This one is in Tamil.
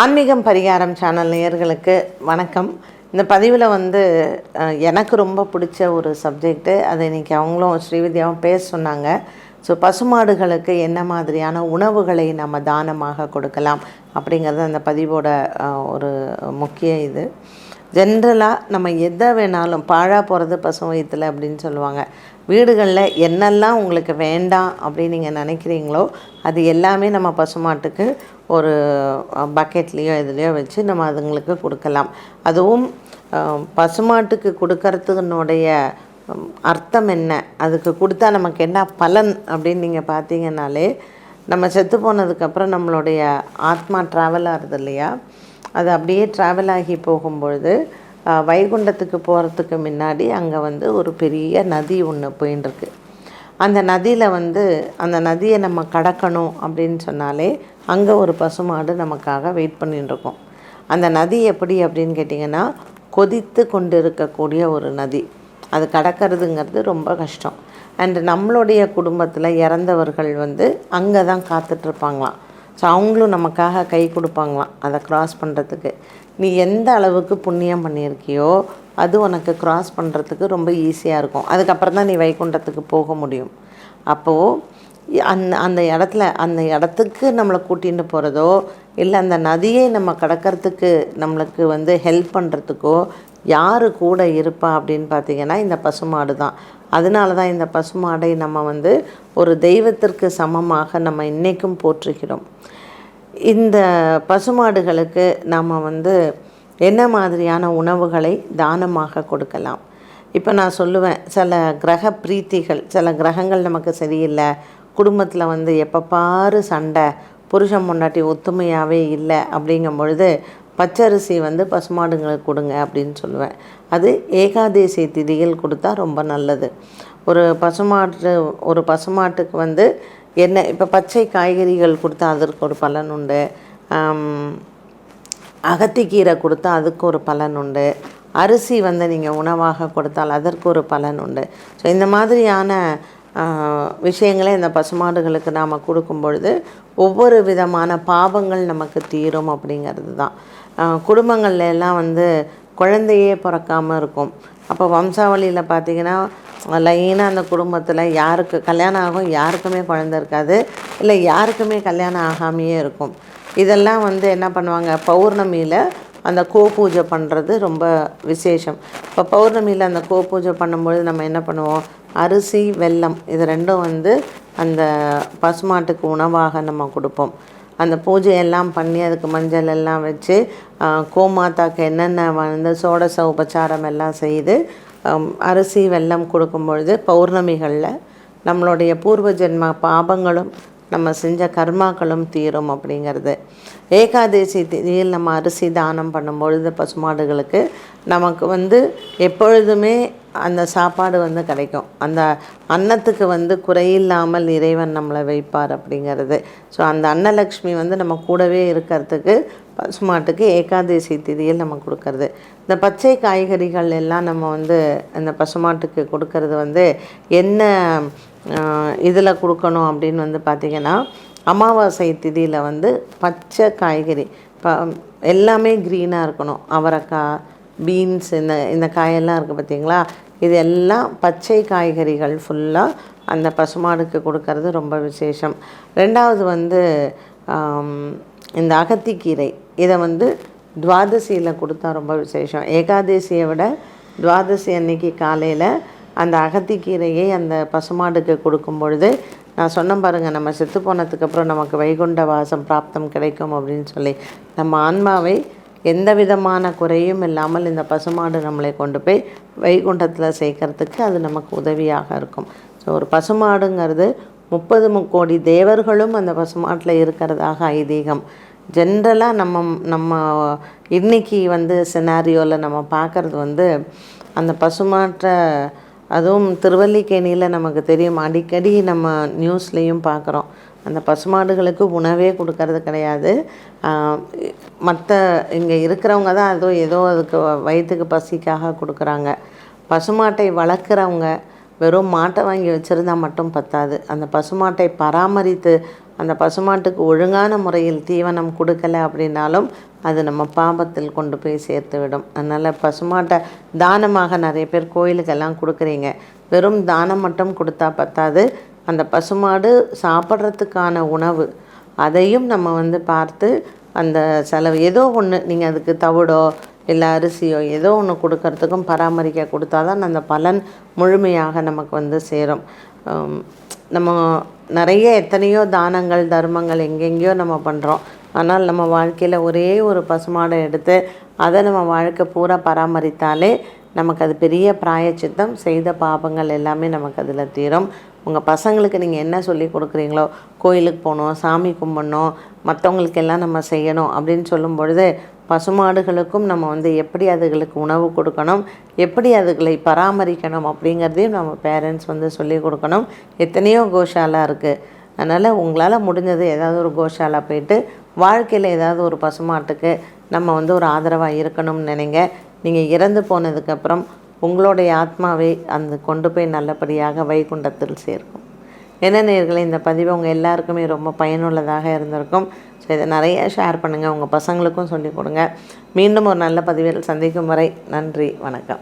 ஆன்மீகம் பரிகாரம் சேனல் நேயர்களுக்கு வணக்கம். இந்த பதிவில் வந்து எனக்கு ரொம்ப பிடிச்ச ஒரு சப்ஜெக்ட்டு அதை இன்றைக்கி அவங்களும் ஸ்ரீவித்யாவும் பேச சொன்னாங்க. ஸோ பசுமாடுகளுக்கு என்ன மாதிரியான உணவுகளை நம்ம தானமாக கொடுக்கலாம் அப்படிங்கிறது அந்த பதிவோட ஒரு முக்கிய இது. ஜென்ரலாக நம்ம எதை வேணாலும் பாழா போகிறது பசு வயிற்றுல அப்படின்னு சொல்லுவாங்க. வீடுகளில் என்னெல்லாம் உங்களுக்கு வேண்டாம் அப்படின்னு நீங்கள் நினைக்கிறீங்களோ அது எல்லாமே நம்ம பசுமாட்டுக்கு ஒரு பக்கெட்லேயோ இதுலேயோ வச்சு நம்ம அதுங்களுக்கு கொடுக்கலாம். அதுவும் பசுமாட்டுக்கு கொடுக்கறதுனுடைய அர்த்தம் என்ன? அதுக்கு கொடுத்தா நமக்கு என்ன பலன் அப்படின்னு நீங்கள் பார்த்தீங்கன்னாலே நம்ம செத்து போனதுக்கப்புறம் நம்மளுடைய ஆத்மா ட்ராவல் ஆகுது இல்லையா? அது அப்படியே ட்ராவல் ஆகி போகும்பொழுது வைகுண்டத்துக்கு போகிறதுக்கு முன்னாடி அங்கே வந்து ஒரு பெரிய நதி ஒன்று போயின்னு அந்த நதியில் வந்து அந்த நதியை நம்ம கடக்கணும் அப்படின்னு சொன்னாலே அங்கே ஒரு பசுமாடு நமக்காக வெயிட் பண்ணிட்டுருக்கோம் அந்த நதி எப்படி அப்படின்னு கேட்டிங்கன்னா கொதித்து கொண்டு இருக்கக்கூடிய ஒரு நதி. அது கடக்கிறதுங்கிறது ரொம்ப கஷ்டம். அண்டு நம்மளுடைய குடும்பத்தில் இறந்தவர்கள் வந்து அங்கே தான் காத்துட்ருப்பாங்களாம். ஸோ அவங்களும் நமக்காக கை கொடுப்பாங்களாம். அதை க்ராஸ் பண்ணுறதுக்கு நீ எந்த அளவுக்கு புண்ணியம் பண்ணியிருக்கியோ அது உனக்கு க்ராஸ் பண்ணுறதுக்கு ரொம்ப ஈஸியாக இருக்கும். அதுக்கப்புறம் தான் நீ வைகுண்டத்துக்கு போக முடியும். அப்போது அந்த அந்த இடத்துல அந்த இடத்துக்கு நம்மளை கூட்டிகிட்டு போகிறதோ இல்லை அந்த நதியை நம்ம கடக்கிறதுக்கு நம்மளுக்கு வந்து ஹெல்ப் பண்ணுறதுக்கோ யார் கூட இருப்பா அப்படின்னு பார்த்தீங்கன்னா இந்த பசுமாடு தான். அதனால தான் இந்த பசுமாடை நம்ம வந்து ஒரு தெய்வத்திற்கு சமமாக நம்ம இன்றைக்கும் போற்றுகிறோம். இந்த பசுமாடுகளுக்கு நாம் வந்து என்ன மாதிரியான உணவுகளை தானமாக கொடுக்கலாம்? இப்போ நான் சொல்லுவேன் சில கிரக பிரீத்திகள் சில கிரகங்கள் நமக்கு சரியில்லை. குடும்பத்தில் வந்து எப்போ பாரு சண்டை புருஷன் முன்னாட்டி ஒத்துமையாகவே இல்லை அப்படிங்கும் பொழுது பச்சரிசி வந்து பசுமாடுங்களுக்கு கொடுங்க அப்படின்னு சொல்லுவேன். அது ஏகாதேசி திதியில் கொடுத்தா ரொம்ப நல்லது. ஒரு பசுமாட்டு ஒரு பசுமாட்டுக்கு வந்து என்ன இப்போ பச்சை காய்கறிகள் கொடுத்தா அதற்கு ஒரு பலன் உண்டு. அகத்திக்கீரை கொடுத்தா அதுக்கு ஒரு பலன் உண்டு. அரிசி வந்து நீங்கள் உணவாக கொடுத்தால் அதற்கு ஒரு பலன் உண்டு. ஸோ இந்த மாதிரியான விஷயங்களை இந்த பசுமாடுகளுக்கு நாம் கொடுக்கும் பொழுது ஒவ்வொரு விதமான பாவங்கள் நமக்கு தீரும் அப்படிங்கிறது தான். குடும்பங்கள்ல எல்லாம் வந்து குழந்தையே பிறக்காமல் இருக்கும். அப்போ வம்சாவளியில் பார்த்தீங்கன்னா லைனாக அந்த குடும்பத்தில் யாருக்கு கல்யாணம் ஆகும் யாருக்குமே குழந்தை இருக்காது. இல்லை யாருக்குமே கல்யாணம் ஆகாமையே இருக்கும். இதெல்லாம் வந்து என்ன பண்ணுவாங்க பௌர்ணமியில் அந்த கோ பூஜை பண்ணுறது ரொம்ப விசேஷம். இப்போ பௌர்ணமியில் அந்த கோ பூஜை பண்ணும்பொழுது நம்ம என்ன பண்ணுவோம் அரிசி வெல்லம் இது ரெண்டும் வந்து அந்த பசுமாட்டுக்கு உணவாக நம்ம கொடுப்போம். அந்த பூஜையெல்லாம் பண்ணி அதுக்கு மஞ்சள் எல்லாம் வச்சு கோமாதாக்கு என்னென்ன வந்து சோடச உபச்சாரம் எல்லாம் செய்து அரிசி வெல்லம் கொடுக்கும் பொழுது பௌர்ணமிகளில் நம்மளுடைய பூர்வ ஜென்ம பாபங்களும் நம்ம செஞ்ச கர்மாக்களும் தீரும் அப்படிங்கிறது. ஏகாதசி திதியில் நம்ம அரிசி தானம் பண்ணும்பொழுது பசுமாடுகளுக்கு நமக்கு வந்து எப்பொழுதுமே அந்த சாப்பாடு வந்து கிடைக்கும். அந்த அன்னத்துக்கு வந்து குறையில்லாமல் இறைவன் நம்மளை வைப்பார் அப்படிங்கிறது. ஸோ அந்த அன்னலக்ஷ்மி வந்து நம்ம கூடவே இருக்கிறதுக்கு பசுமாட்டுக்கு ஏகாதசி திதியில் நம்ம கொடுக்கறது. இந்த பச்சை காய்கறிகள் எல்லாம் நம்ம வந்து இந்த பசுமாட்டுக்கு கொடுக்கறது வந்து என்ன இதில் கொடுக்கணும் அப்படின்னு வந்து பார்த்திங்கன்னா அமாவாசை திதியில் வந்து பச்சை காய்கறி இப்போ எல்லாமே க்ரீனாக இருக்கணும். அவரைக்காய் பீன்ஸ் இந்த இந்த காயெல்லாம் இருக்குது பார்த்தீங்களா இது எல்லாம் பச்சை காய்கறிகள் ஃபுல்லாக அந்த பசுமாடுக்கு கொடுக்கறது ரொம்ப விசேஷம். ரெண்டாவது வந்து இந்த அகத்திக்கீரை இதை வந்து துவாதசியில் கொடுத்தா ரொம்ப விசேஷம். ஏகாதசியை விட துவாதசி அன்னைக்கு காலையில் அந்த அகத்திக்கீரையை அந்த பசுமாடுக்கு கொடுக்கும் பொழுது நான் சொன்ன பாருங்கள் நம்ம செத்து போனதுக்கப்புறம் நமக்கு வைகுண்ட வாசம் பிராப்தம் கிடைக்கும் அப்படின்னு சொல்லி. நம்ம ஆன்மாவை எந்த விதமான குறையும் இல்லாமல் இந்த பசுமாடு நம்மளை கொண்டு போய் வைகுண்டத்தில் சேர்க்கறதுக்கு அது நமக்கு உதவியாக இருக்கும். ஸோ ஒரு பசுமாடுங்கிறது முப்பது முக்கோடி தேவர்களும் அந்த பசுமாட்டில் இருக்கிறதாக ஐதீகம். ஜென்ரலாக நம்ம நம்ம இன்னைக்கு வந்து சினாரியோவில் நம்ம பார்க்குறது வந்து அந்த பசுமாட்டை அதுவும் திருவல்லிக்கேணியில் நமக்கு தெரியும். அடிக்கடி நம்ம நியூஸ்லேயும் பார்க்குறோம் அந்த பசுமாடுகளுக்கு உணவே கொடுக்கறது கிடையாது. மற்ற இங்கே இருக்கிறவங்க தான் ஏதோ ஏதோ அதுக்கு வயிற்றுக்கு பசிக்காக கொடுக்குறாங்க. பசுமாட்டை வளர்க்குறவங்க வெறும் மாட்டை வாங்கி வச்சுருந்தா மட்டும் பத்தாது. அந்த பசுமாட்டை பராமரித்து அந்த பசுமாட்டுக்கு ஒழுங்கான முறையில் தீவனம் கொடுக்கல அப்படின்னாலும் அது நம்ம பாபத்தில் கொண்டு போய் சேர்த்து விடும் அதனால் பசுமாட்டை தானமாக நிறைய பேர் கோயிலுக்கெல்லாம் கொடுக்குறீங்க. வெறும் தானம் மட்டும் கொடுத்தா பத்தாது. அந்த பசுமாடு சாப்பிட்றதுக்கான உணவு அதையும் நம்ம வந்து பார்த்து அந்த செலவு ஏதோ ஒன்று நீங்கள் அதுக்கு தவிடோ இல்லை அரிசியோ ஏதோ ஒன்று கொடுக்கறதுக்கும் பராமரிக்க கொடுத்தா தான் அந்த பலன் முழுமையாக நமக்கு வந்து சேரும். நம்ம நிறைய எத்தனையோ தானங்கள் தர்மங்கள் எங்கெங்கேயோ நம்ம பண்ணுறோம் ஆனால் நம்ம வாழ்க்கையில் ஒரே ஒரு பசுமாடை எடுத்து அதை நம்ம வாழ்க்கை பூரா பராமரித்தாலே நமக்கு அது பெரிய பிராயச்சித்தம் செய்த பாபங்கள் எல்லாமே நமக்கு அதில் தீரும். உங்கள் பசங்களுக்கு நீங்கள் என்ன சொல்லி கொடுக்குறீங்களோ கோயிலுக்கு போகணும் சாமி கும்பிடணும் மற்றவங்களுக்கு எல்லாம் நம்ம செய்யணும் அப்படின்னு சொல்லும் பொழுது பசுமாடுகளுக்கும் நம்ம வந்து எப்படி அதுகளுக்கு உணவு கொடுக்கணும் எப்படி அதுகளை பராமரிக்கணும் அப்படிங்கிறதையும் நம்ம பேரண்ட்ஸ் வந்து சொல்லி கொடுக்கணும். எத்தனையோ கோஷாலா இருக்குது அதனால் உங்களால் முடிஞ்சது ஏதாவது ஒரு கோஷாலா போயிட்டு வாழ்க்கையில் ஏதாவது ஒரு பசுமாட்டுக்கு நம்ம வந்து ஒரு ஆதரவாக இருக்கணும்னு நினைங்க. நீங்கள் இறந்து போனதுக்கப்புறம் உங்களுடைய ஆத்மாவை அந்த கொண்டு போய் நல்லபடியாக வைகுண்டத்தில் சேர்க்கும். என்ன நேர்களை இந்த பதிவு உங்கள் எல்லாருக்குமே ரொம்ப பயனுள்ளதாக இருந்திருக்கும். ஸோ இதை நிறைய ஷேர் பண்ணுங்கள் உங்கள் பசங்களுக்கும் சொல்லிக் கொடுங்க. மீண்டும் ஒரு நல்ல பதிவில் சந்திக்கும் வரை நன்றி வணக்கம்.